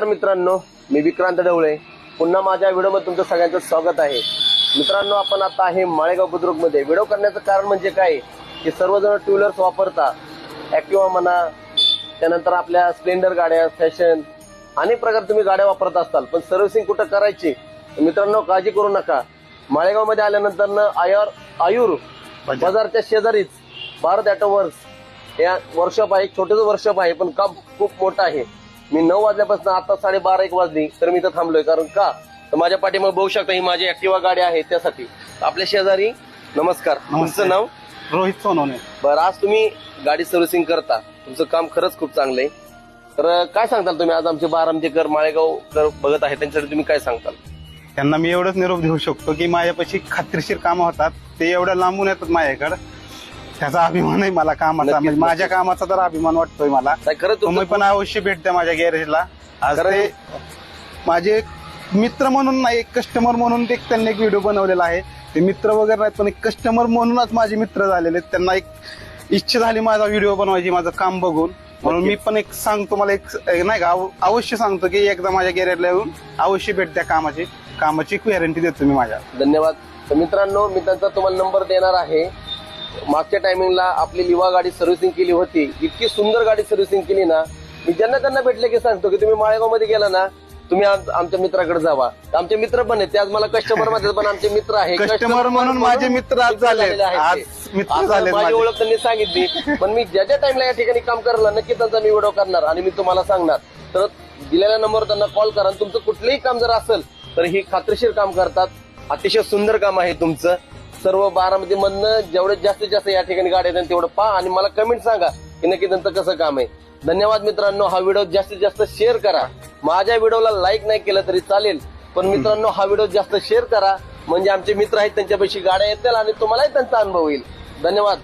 नमस्कार मित्रांनो मी विक्रांत ढवळे. पुन्हा माझ्या व्हिडिओमध्ये तुमचं सगळ्यांचं स्वागत आहे. मित्रांनो आपण आता आहे माळेगाव बुद्रुकमध्ये. व्हिडिओ करण्याचं कारण म्हणजे काय? की सर्वजण टू व्हीलर्स वापरता ऍक्टिवा म्हणा त्यानंतर आपल्या स्प्लेंडर गाड्या फॅशन अनेक प्रकार तुम्ही गाड्या वापरत असताल. पण सर्व्हिसिंग कुठं करायची? तर मित्रांनो काळजी करू नका. माळेगावमध्ये आल्यानंतर आयर आयुर बाजारच्या शेजारीच भारत ऑटो वर्क्स या वर्कशॉप आहे छोटंच वर्कशॉप आहे पण काम खूप मोठं आहे. मी नऊ वाजल्यापासून आता साडेबारा एक वाजली तर मी इथं थांबलोय. कारण का? तर माझ्या पाठीमागे बघू शकता ही माझी ऍक्टिवा गाडी आहे त्यासाठी. आपल्या शेजारी नमस्कार. तुमचं नाव? रोहित सोनवणे. बरं आज तुम्ही गाडी सर्व्हिसिंग करता. तुमचं काम खरंच खूप चांगलं आहे तर काय सांगताल तुम्ही? आज आमचे बारामतीकर माळेगावकर बघत आहे त्यांच्यासाठी तुम्ही काय सांगताल? त्यांना मी एवढंच निरोप देऊ शकतो की माझ्यापाशी खात्रीशीर कामं होतात. ते एवढ्या लांबून येतात माझ्याकडे. त्याचा अभिमान आहे मला कामाचा. नक्कीच, म्हणजे माझ्या नक्कीच. कामाचा तर अभिमान वाटतोय मला. तुम्ही तुमचं पण अवश्य भेट द्या माझ्या गॅरेजला. आज खरं ते माझे एक मित्र म्हणून नाही एक कस्टमर म्हणून ते त्यांनी एक व्हिडिओ बनवलेला आहे. ते मित्र वगैरे नाहीत पण एक कस्टमर म्हणूनच माझे मित्र झालेले आहेत. त्यांना एक इच्छा झाली माझा व्हिडिओ बनवायची माझं काम बघून. म्हणून मी पण एक सांगतो मला एक एक नाही का अव- अवश्य सांगतो की एकदा माझ्या गॅरेजला येऊन अवश्य भेट द्या कामाची. कामाची गॅरंटी देतो मी माझ्या. धन्यवाद. तर मित्रांनो मी त्यांचा तुम्हाला नंबर देणार आहे. मागच्या टायमिंगला आपली लिवा गाडी सर्व्हिसिंग केली होती. इतकी सुंदर गाडी सर्व्हिसिंग केली ना मी ज्यांना त्यांना भेटले की सांगतो की तुम्ही माळेगावमध्ये गेला ना तुम्ही आम- आमच्या मित्राकडे जावा. आमचे मित्र पण आहेत ते आज मला कस्टमरमध्ये पण आमचे मित्र आहे. Customer म्हणून माझे मित्र आज आज झालेत माझी. ओळख त्यांनी सांगितली. पण मी ज्या ज्या टाइमला या ठिकाणी काम करायला नक्की त्यांचा मी व्हिडिओ करणार आणि मी तुम्हाला सांगणार. तर दिलेल्या नंबरवर त्यांना कॉल करा तुमचं कुठलंही काम जर असेल तर ही खात्रीशीर काम करतात. अतिशय सुंदर काम आहे तुमचं. सर्व बारामती मधनं जेवढे जास्तीत जास्त या ठिकाणी गाड्या आहेत तेवढं पहा आणि मला कमेंट सांगा की नक्की त्यांचं कसं काम आहे. धन्यवाद मित्रांनो हा व्हिडिओ जास्तीत जास्त शेअर करा. माझ्या व्हिडिओला लाईक नाही केलं तरी चालेल पण मित्रांनो हा व्हिडिओ जास्त शेअर करा. म्हणजे आमचे मित्र आहेत त्यांच्यापाशी गाड्या येतील आणि तुम्हालाही त्यांचा अनुभव येईल धन्यवाद.